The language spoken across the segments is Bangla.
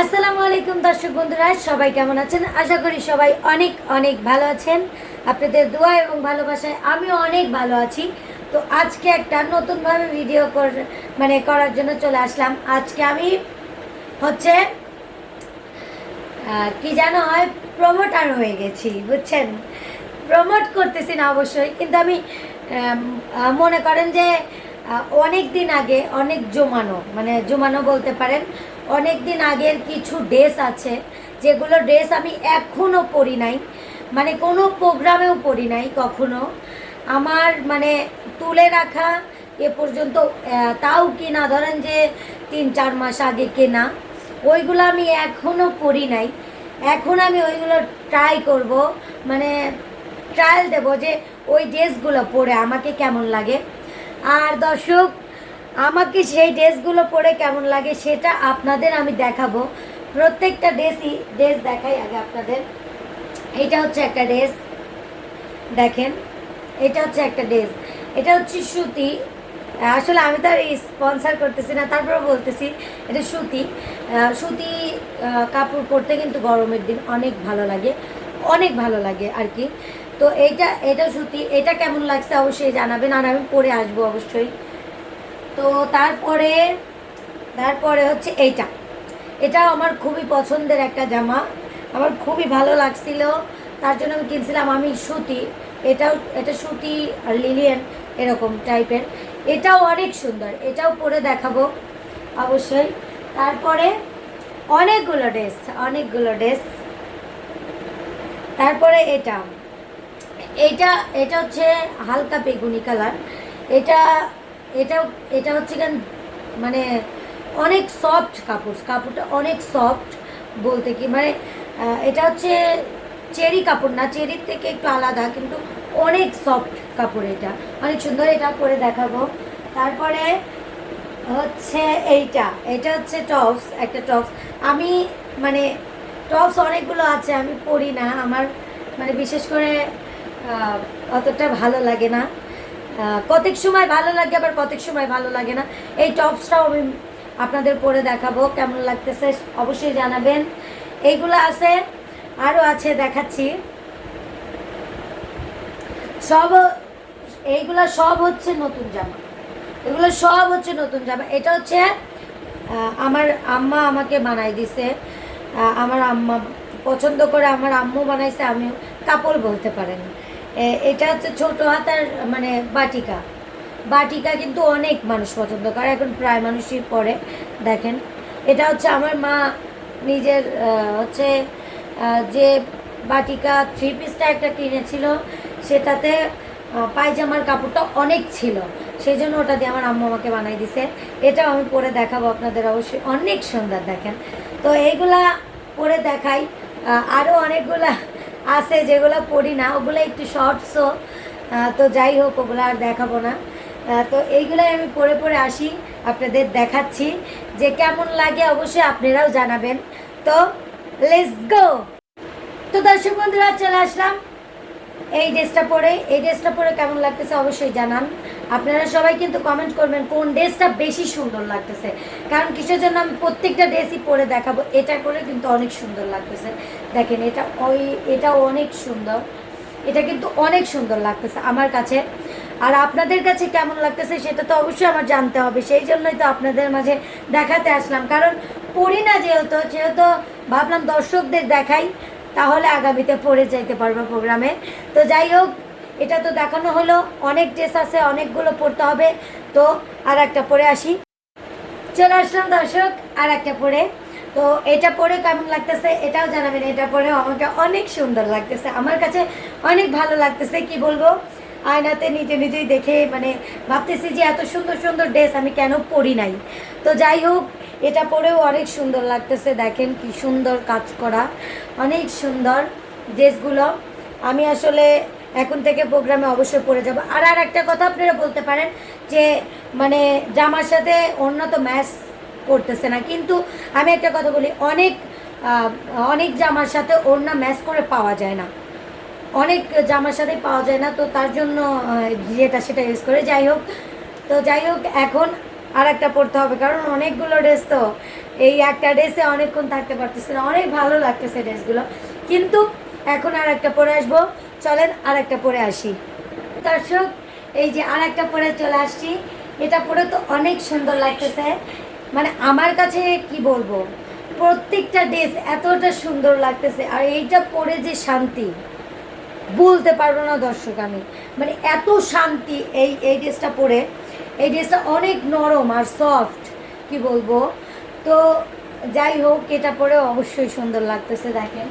আসসালামু আলাইকুম দর্শক বন্ধুরা, সবাই কেমন আছেন? আশা করি সবাই অনেক অনেক ভালো আছেন। আপনাদের দোয়া এবং ভালোবাসায় আমিও অনেক ভালো আছি। তো আজকে একটা নতুনভাবে ভিডিও কর মানে করার জন্য চলে আসলাম। আজকে আমি হচ্ছে কি জানো হয় প্রমোটার হয়ে গেছি, বুঝছেন? প্রমোট করতেছি না অবশ্যই, কিন্তু আমি মনে করেন যে অনেক দিন আগে, অনেক জমানো মানে জমানো বলতে পারেন অনেক দিন আগের কিছু ড্রেস আছে, যেগুলো ড্রেস আমি এখনও পরি নাই। মানে কোনো প্রোগ্রামেও পরি নাই কখনো। আমার মানে তুলে রাখা এ পর্যন্ত তাও কিনা ধরেন যে তিন চার মাস আগে কেনা, ওইগুলো আমি এখনও পরি নাই। এখন আমি ওইগুলো ট্রাই করব মানে ট্রায়াল দেব যে ওই ড্রেসগুলো পরে আমাকে কেমন লাগে। আর দর্শক আমাকে সেই ড্রেসগুলো পরে কেমন লাগে সেটা আপনাদের আমি দেখাবো। প্রত্যেকটা ড্রেসই ড্রেস দেখাই আগে আপনাদের। এটা হচ্ছে একটা ড্রেস। দেখেন, এটা হচ্ছে একটা ড্রেস। এটা হচ্ছে সুতি। আসলে আমি তো আর স্পন্সার করতেছি না তারপরে বলতেছি, এটা সুতি। সুতি কাপড় পরতে কিন্তু গরমের দিন অনেক ভালো লাগে। অনেক ভালো লাগে আর কি। তো এইটা এটা সুতি। এটা কেমন লাগছে অবশ্যই জানাবেন, আর আমি পরে আসব অবশ্যই। তো তারপরে তারপরে হচ্ছে এইটা। এটাও আমার খুবই পছন্দের একটা জামা। আমার খুবই ভালো লাগছিল। তার জন্য আমি কিনছিলাম, আমি সুতি। এটাও, এটা সুতি আর লিলিয়ান এরকম টাইপের। এটাও অনেক সুন্দর। এটাও পরে দেখাবো, অবশ্যই। তারপরে অনেকগুলো ড্রেস অনেকগুলো ড্রেস। তারপরে এটা। এটা এটা হচ্ছে হালকা বেগুনি কালার। এটা এটা এটা হচ্ছে কেন মানে অনেক সফট কাপড়, কাপড়টা অনেক সফট বলতে কি মানে এটা হচ্ছে চেরি কাপড় না, চেরির থেকে একটু আলাদা, কিন্তু অনেক সফট কাপড় এটা। অনেক সুন্দর এটা পরে দেখাবো। তারপরে হচ্ছে এইটা, এটা হচ্ছে টপস একটা টপস আমি মানে টপস অনেকগুলো আছে, আমি পরি না, আমার মানে বিশেষ করে অতটা ভালো লাগে না। কতক সময় ভালো লাগে, আবার কতক সময় ভালো লাগে না। এই টপসটাও আমি আপনাদের পরে দেখাবো, কেমন লাগতেছে অবশ্যই জানাবেন। এইগুলো আছে আরও আছে দেখাচ্ছি। সব, এইগুলো সব হচ্ছে নতুন জামা। এগুলো সব হচ্ছে নতুন জামা। এটা হচ্ছে আমার আম্মা আমাকে বানাই দিছে। আমার আম্মা পছন্দ করে, আমার আম্মু বানাইছে আমি কাপড় বলতে পারেন। এটা হচ্ছে ছোট হাতার মানে বাটিকা। বাটিকা কিন্তু অনেক মানুষ পছন্দ করে, এখন প্রায় মানুষই পরে, দেখেন। এটা হচ্ছে আমার মা নিজের হচ্ছে যে বাটিকা থ্রি পিসটা একটা কিনেছিল, সেটাতে পায়জামার কাপড়টা অনেক ছিল। সেই জন্য ওটা দিয়ে আমার আম্মু আমাকে বানাই দিছে। এটাও আমি পরে দেখাবো আপনাদের অবশ্যই। অনেক সুন্দর, দেখেন। তো এইগুলা পরে দেখাই। আরও অনেকগুলা আছে, যেগুলো পড়ি না, ওগুলো একটু শর্টসও তো যাই হোক, ওগুলো আর দেখাবো না। তো এইগুলাই আমি পরে পরে আসি, আপনাদের দেখাচ্ছি। যে কেমন লাগে অবশ্যই আপনারাও জানাবেন। তো লেটস গো তো দর্শক বন্ধুরা, চলে আসলাম। এই ড্রেসটা পরে, এই ড্রেসটা পরে কেমন লাগতেছে অবশ্যই জানান। আপনারা সবাই কিন্তু কমেন্ট করবেন কোন ড্রেসটা বেশি সুন্দর লাগতেছে। কারণ কিসের জন্য আমি প্রত্যেকটা ড্রেসই পরে দেখাবো, এটা করে কিন্তু অনেক সুন্দর লাগতেছে। দেখেন, এটা ওই, এটাও অনেক সুন্দর। এটা কিন্তু অনেক সুন্দর লাগতেছে আমার কাছে। আর আপনাদের কাছে কেমন লাগতেছে সেটা তো অবশ্যই আমার জানতে হবে। সেই জন্যই তো আপনাদের মাঝে দেখাতে আসলাম। কারণ পড়ি না যেহেতু যেহেতু ভাবলাম দর্শকদের দেখাই, তাহলে আগামীতে পড়ে যাইতে পারব প্রোগ্রামে তো যাই হোক এটা তো দেখানো হলো, অনেক ড্রেস আছে, অনেকগুলো পড়তে হবে। তো আর একটা পরে আসি। চলে আসলাম দর্শক, আর একটা পরে। তো এটা পরে কেমন লাগতেছে এটাও জানাবেন, এটা পরেও আমাকে অনেক সুন্দর লাগতেছে, আমার কাছে অনেক ভালো লাগতেছে, কি বলব? আয়নাতে নিজে নিজেই দেখে মানে ভাবতেছি যে এত সুন্দর সুন্দর ড্রেস আমি কেন পরি নাই। তো যাই হোক, এটা পরেও অনেক সুন্দর লাগতেছে, দেখেন কি সুন্দর কাজ করা, অনেক সুন্দর ড্রেসগুলো। আমি আসলে এখন থেকে প্রোগ্রামে অবশ্যই পড়ে যাব। আর আর একটা কথা আপনারা বলতে পারেন যে মানে জামার সাথে অন্য তো ম্যাচ করতেছে না। কিন্তু আমি একটা কথা বলি, অনেক অনেক জামার সাথে ওড়না ম্যাচ করে পাওয়া যায় না। অনেক জামার সাথে পাওয়া যায় না, তো তার জন্য যেটা সেটা ইউজ করে। যাই হোক, তো যাই হোক, এখন আর একটা পড়তে হবে। কারণ অনেকগুলো ড্রেস তো এই একটা ড্রেসে অনেকক্ষণ থাকতে পারতেছে না। অনেক ভালো লাগতেছে ড্রেসগুলো কিন্তু এখন আর একটা পরে আসব। চলেন আর একটা পরে আসি। দর্শক, এই যে আর একটা পরে চলে আসছি। এটা পরে তো অনেক সুন্দর লাগতেছে। মানে আমার কাছে কি বলব? প্রত্যেকটা ড্রেস এতটা সুন্দর লাগতেছে আর এইটা পরে যে শান্তি, বলতে পারব না দর্শক আমি। মানে এত শান্তি এই এই ড্রেসটা পরে। এই ড্রেসটা অনেক নরম আর সফট কি বলব? তো যাই হোক, এটা পরে অবশ্যই সুন্দর লাগতেছে, দেখেন।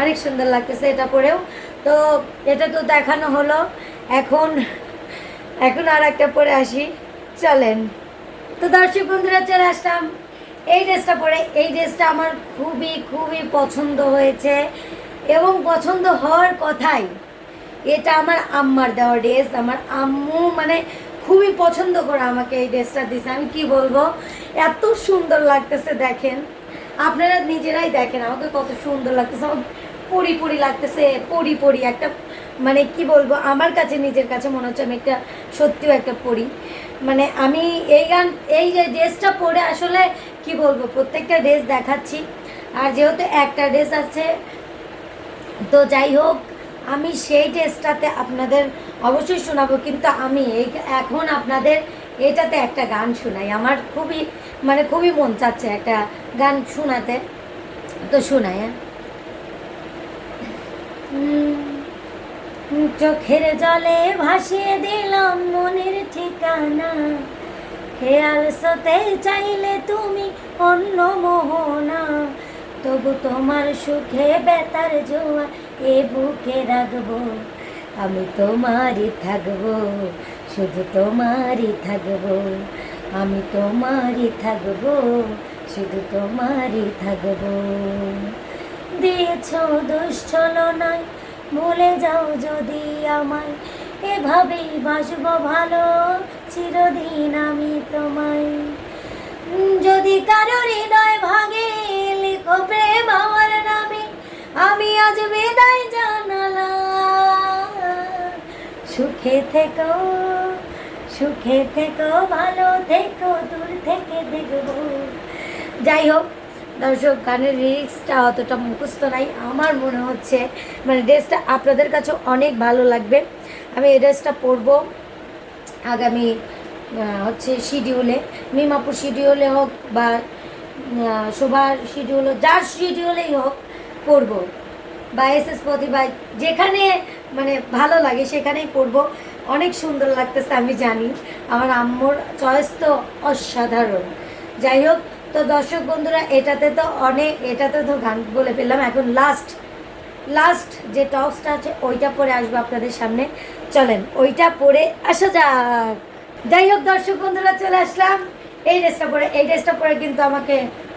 অনেক সুন্দর লাগতেছে এটা পরেও। তো এটা তো দেখানো হলো। এখন এখন আর একটা পরে আসি। চলেন। তো দর্শক বন্ধুরা, চলে আসলাম। এই ড্রেসটা পরে। এই ড্রেসটা আমার খুবই খুবই পছন্দ হয়েছে। এবং পছন্দ হওয়ার কথাই, এটা আমার আম্মার দেওয়া ড্রেস। আমার আম্মু মানে খুবই পছন্দ করে আমাকে এই ড্রেসটা দিয়েছে। আমি কি বলব? এত সুন্দর লাগতেছে, দেখেন। আপনারা নিজেরাই দেখেন। আমাকে কত সুন্দর লাগতেছে। আমার পরি পরি লাগতেছে পরি পরি একটা মানে কি বলব, আমার কাছে, নিজের কাছে মনে হচ্ছে আমি একটা সত্যিও একটা পরি মানে আমি এই গান, এই যে ড্রেসটা পরে আসলে কি বলব, প্রত্যেকটা ড্রেস দেখাচ্ছি। আর যেহেতু একটা ড্রেস আছে, তো যাই হোক, আমি সেই ড্রেসটাতে আপনাদের অবশ্যই শোনাবো। কিন্তু আমি এই, এখন আপনাদের এটাতে একটা গান শোনাই। আমার খুবই মানে খুবই মন চাচ্ছে একটা গান শোনাতে। তো শোনাই হ্যাঁ। চোখের জলে ভাসিয়ে দিলাম মনের ঠিকানা। খেয়াল সতে চাইলে তুমি অন্য মোহনা। তবু তোমার সুখে বেতার জোয়া এ বুকে রাখব। আমি তোমারই থাকব, শুধু তোমারই থাকব। আমি তোমারই থাকব, শুধু তোমারই থাকব। দিয়েছ দুশ্চলনায়, ভুলে যাও যদি আমায়। এভাবেই বাসব ভালো, চিরদিন আমি তোমায়। যদি কারও হৃদয় ভাঙে, লিখো প্রেম আমার নামে, আমি আজ বিদায় জানালাম সুখে থেকো সুখে থেকো, ভালো থেকো, দূর থেকে দেখব। যাই হোক দর্শক, গানের লিরিক্সটা অতটা মুখস্থ নাই। আমার মনে হচ্ছে মানে ড্রেসটা আপনাদের কাছে অনেক ভালো লাগবে। আমি এই ড্রেসটা পরবো আগামী হচ্ছে শিডিউলে মিমাপুর শিডিউলে হোক বা শোভার শিডিউল যার শিডিউলেই হোক পরব। বা এস এস প্রতিভা, যেখানে মানে ভালো লাগে সেখানেই পরব। অনেক সুন্দর লাগতেছে, আমি জানি। আমার আম্মুর চয়েস তো অসাধারণ। যাই হোক তো দর্শক বন্ধুরা এটাতে তো অনেক এটাতে তো গান বলে ফেললাম। এখন লাস্ট লাস্ট যে টপসটা আছে ওইটা পরে আসব আপনাদের সামনে। চলেন ওইটা পরে আসা যাক। যাই হোক দর্শক বন্ধুরা চলে আসলাম। এই ড্রেসটা পরে এই ড্রেসটা পরে কিন্তু আমাকে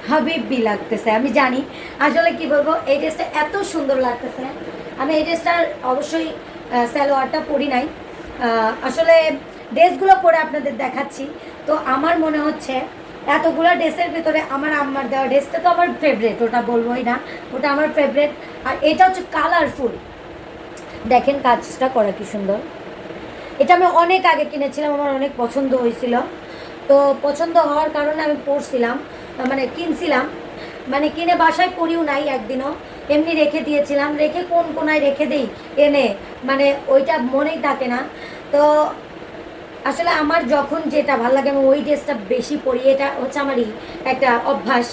হাবিবি লাগতেছে আমি জানি। আসলে কি বলব এই ড্রেসটা এত সুন্দর লাগতেছে। আমি এই ড্রেসটার অবশ্যই আহ, সালোয়ারটা পরি নাই। আসলে ড্রেসগুলো পরে আপনাদের দেখাচ্ছি। তো আমার মনে হচ্ছে এতগুলো ড্রেসের ভিতরে আমার আম্মার দেওয়া ড্রেসটা তো আমার ফেভারেট ওটা বলবোই না। ওটা আমার ফেভারেট আর এটা হচ্ছে কালারফুল দেখেন কাজটা করা কি সুন্দর। এটা আমি অনেক আগে কিনেছিলাম, আমার অনেক পছন্দ হয়েছিল। তো পছন্দ হওয়ার কারণে আমি পড়ছিলাম মানে কিনছিলাম। মানে কিনে বাসায় পড়িও নাই একদিনও। এমনি রেখে দিয়েছিলাম। রেখে কোন কোনায় রেখে দিই? এনে। মানে ওইটা মনেই থাকে না। তো আসলে আমার যখন যেটা ভালো লাগে, আমি ওই ড্রেসটা বেশি পরি, এটা হচ্ছে আমারই একটা অভ্যাস।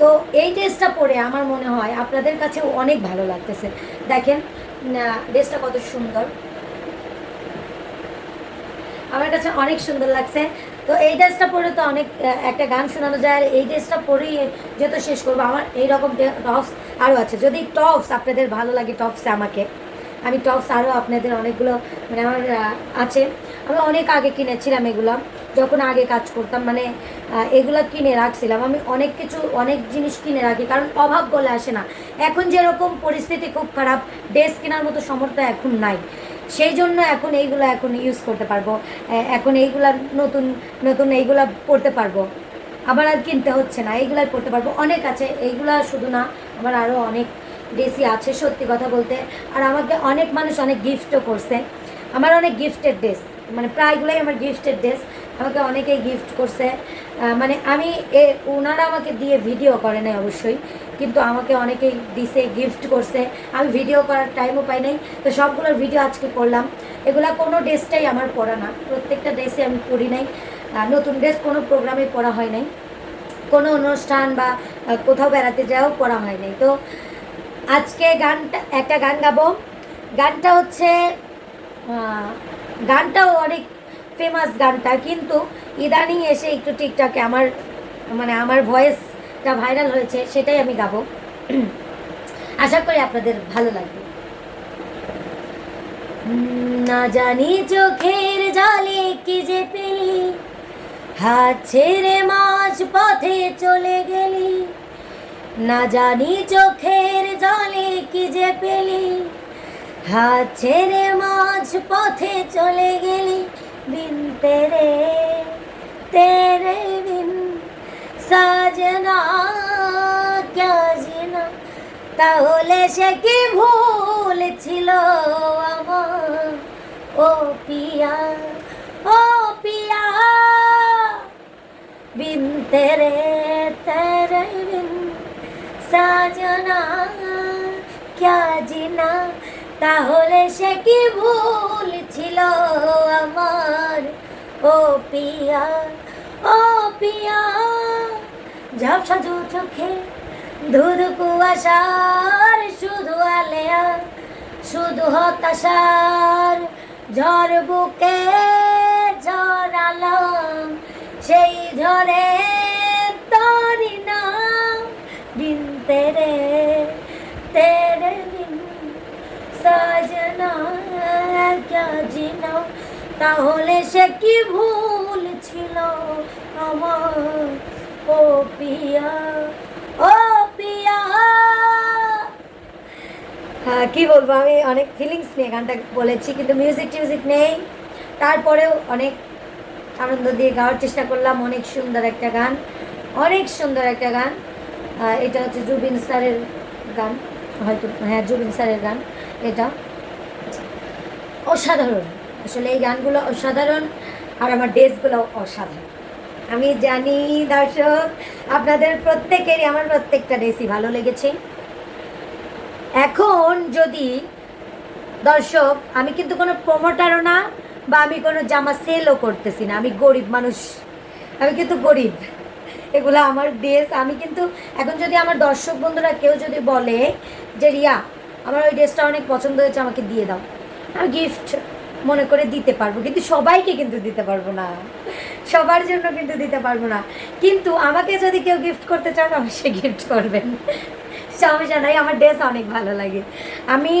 তো এই ড্রেসটা পরে আমার মনে হয় আপনাদের কাছেও অনেক ভালো লাগতেছে। দেখেন ড্রেসটা কত সুন্দর। আমার কাছে অনেক সুন্দর লাগছে। তো এই ড্রেসটা পরে তো অনেক একটা গান শোনানো যায়, আর এই ড্রেসটা পরেই যেহেতু শেষ করব। আমার এইরকম টপস আরও আছে। যদি টপস আপনাদের ভালো লাগে, টপসে আমাকে, আমি টপস আরও আপনাদের অনেকগুলো মানে আমার আছে। আমি অনেক আগে কিনেছিলাম এগুলো, যখন আগে কাজ করতাম মানে এগুলো কিনে রাখছিলাম। আমি অনেক কিছু, অনেক জিনিস কিনে রাখি, কারণ অভাব বলে আসে না। এখন যেরকম পরিস্থিতি খুব খারাপ, ড্রেস কেনার মতো সামর্থ্য এখন নাই। সেই জন্য এখন এইগুলো এখন ইউজ করতে পারব এখন এইগুলা নতুন নতুন এইগুলা পড়তে পারব। আবার আর কিনতে হচ্ছে না, এইগুলাই পড়তে পারব। অনেক আছে, এইগুলা শুধু না, আমার আরও অনেক ড্রেসই আছে সত্যি কথা বলতে। আর আমাকে অনেক মানুষ অনেক গিফটও করছে। আমার অনেক গিফটের ড্রেস মানে প্রায়গুলোই আমার গিফটের ড্রেস। আমাকে অনেকেই গিফট করছে। মানে আমি এ ওনারা আমাকে দিয়ে ভিডিও করে নাই অবশ্যই, কিন্তু আমাকে অনেকেই দিছে, গিফট করছে। আমি ভিডিও করার টাইমও পাই নাই, তো সবগুলোর ভিডিও আজকে করলাম। এগুলা কোনো ড্রেসটাই আমার পরা না। প্রত্যেকটা ড্রেসে আমি পরি নাই। নতুন ড্রেস কোনো প্রোগ্রামে পরা হয় নাই। কোনো অনুষ্ঠান বা কোথাও বেড়াতে যাওয়াও পড়া হয় নাই। তো আজকে গানটা, একটা গান গাবো। গানটা হচ্ছে গানটাও অনেক ফেমাস গানটা, কিন্তু ইদানিং এসে একটু টিকটকে আমার মানে আমার ভয়েসটা ভাইরাল হয়েছে, সেটাই আমি গাবো। আশা করি আপনাদের ভালো লাগবে। না জানি চোখের জলে কি যে পেলি, হাত ছেড়ে মাছ পথে চলে গেলি, না জানি চোখের জলে কি যে পেলি। হাত ছেড়ে মাঝ পথে চলে গেলি বিন তেরে তেরে বিন সাজনা ক্যা জিনা তাহলে সে কি ভুল ছিল আমার ও পিয়া ও পিয়া बिन तेरे तेरे बिन সাজনা ক্যা জিনা তাহলে সে কি ভুল ছিল আমার? ও পিয়া ও পিয়া, ঝাপসা দু চোখে ধুধু কুয়াশার, শুধু আলেয়া, শুধু হতাশার, ঝড় বুকে ঝরালাম, সেই ঝড়ে তোরি নাম বিন তেরে তেরে জিনা তাহলে সে কি ভুল ছিল? আমার ও পিয়া ও পিয়া। হ্যাঁ কী বলব, আমি অনেক ফিলিংস নিয়ে গানটা বলেছি, কিন্তু মিউজিক টিউজিক নেই। তারপরেও অনেক আনন্দ দিয়ে গাওয়ার চেষ্টা করলাম, অনেক সুন্দর একটা গান, অনেক সুন্দর একটা গান। এটা হচ্ছে জুবিন স্যারের গান, হয়তো হ্যাঁ জুবিন স্যারের গান, এটা। অসাধারণ। আসলে এই গানগুলো অসাধারণ আর আমার ড্রেসগুলো অসাধারণ। আমি জানি দর্শক, আপনাদের প্রত্যেকেরই, আমার প্রত্যেকটা ড্রেসই ভালো লেগেছে। এখন যদি দর্শক, আমি কিন্তু কোনো প্রমোটারও না বা আমি কোনো জামা সেলও করতেছি না, আমি গরিব মানুষ। আমি কিন্তু গরিব। এগুলো আমার ড্রেস। আমি কিন্তু, এখন যদি আমার দর্শক বন্ধুরা কেউ যদি বলে যে, রিয়া, আমার ওই ড্রেসটা অনেক পছন্দ হয়েছে, আমাকে দিয়ে দাও। গিফট মনে করে দিতে পারব। কিন্তু সবাইকে কিন্তু দিতে পারব না। সবার জন্য কিন্তু দিতে পারব না। কিন্তু আমাকে যদি কেউ গিফট করতে চান অবশ্যই গিফট করবেন সমস্যা নাই, আমার ড্রেস অনেক ভালো লাগে। আমি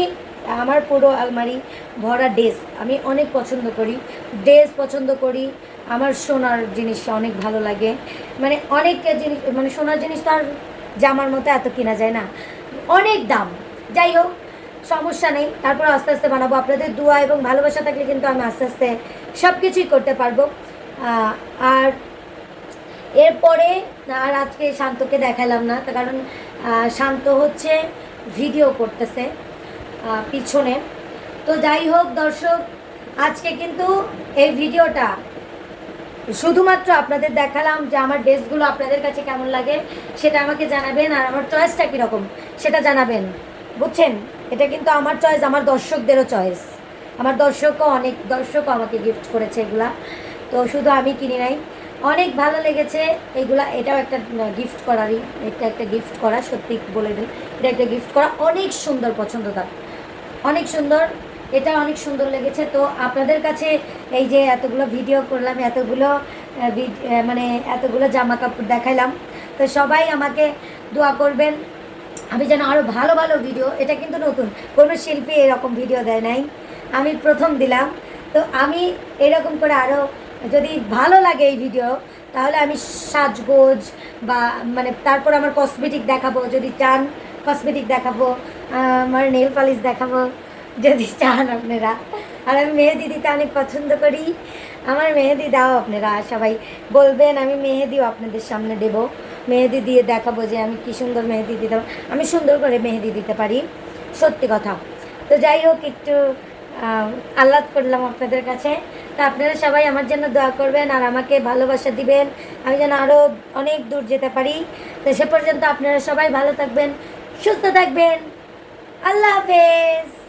আমার পুরো আলমারি ভরা ড্রেস আমি অনেক পছন্দ করি। ড্রেস পছন্দ করি, আমার সোনার জিনিস অনেক ভালো লাগে। মানে অনেক জিনিস মানে সোনার জিনিস তো আর জামার মতো এত কেনা যায় না। অনেক দাম। যাই হোক সমস্যা নেই। তারপর আস্তে আস্তে বানাবো। আপনাদের দোয়া এবং ভালোবাসা থাকলে কিন্তু আমি আস্তে আস্তে সব কিছুই করতে পারব। আর এরপরে আর আজকে শান্তকে দেখালাম না, তার কারণ শান্ত হচ্ছে ভিডিও করতেছে পিছনে। তো যাই হোক দর্শক, আজকে কিন্তু এই ভিডিওটা শুধুমাত্র আপনাদের দেখালাম যে আমার ড্রেসগুলো আপনাদের কাছে কেমন লাগে, সেটা আমাকে জানাবেন আর আমার চয়েসটা কীরকম, সেটা জানাবেন। বুঝছেন? এটা কিন্তু আমার চয়েস আমার দর্শকদেরও চয়েস আমার দর্শকও অনেক, দর্শকও আমাকে গিফট করেছে এগুলা। তো শুধু আমি কিনি নাই। অনেক ভালো লেগেছে এগুলা। এটাও একটা গিফট করারই, এটা একটা গিফট করা, সত্যি বলে দিন। এটা একটা গিফট করা। অনেক সুন্দর পছন্দ তার। অনেক সুন্দর। এটা অনেক সুন্দর লেগেছে। তো আপনাদের কাছে এই যে এতগুলো ভিডিও করলাম, এতগুলো মানে এতগুলো জামা কাপড় দেখাইলাম। তো সবাই আমাকে দোয়া করবেন। আমি যেন আরও ভালো ভালো ভিডিও এটা কিন্তু নতুন, কোনো শিল্পী এরকম ভিডিও দেয় নাই। আমি প্রথম দিলাম। তো আমি এরকম করে আরও যদি ভালো লাগে এই ভিডিও তাহলে আমি সাজগোজ বা মানে তারপর আমার কসমেটিক দেখাবো, যদি চান কসমেটিক দেখাবো, আমার নেল পালিশ দেখাবো, যদি চান আপনারা। আর আমি মেহেদি দিতে অনেক পছন্দ করি। আমার মেহেদি দাও আপনারা, সবাই বলবেন, আমি মেহেদিও আপনাদের সামনে দেব। মেহেদি দিয়ে দেখাবো যে আমি কি সুন্দর মেহেদি দিতে। আমি সুন্দর করে মেহেদি দিতে পারি, সত্যি কথা। তো যাই হোক, একটু আহ্লাদ করলাম আপনাদের কাছে। তা আপনারা সবাই আমার জন্য দোয়া করবেন আর আমাকে ভালোবাসা দিবেন। আমি যেন আরও অনেক দূর যেতে পারি। তো সে পর্যন্ত আপনারা সবাই ভালো থাকবেন, সুস্থ থাকবেন। আল্লাহ হাফেজ।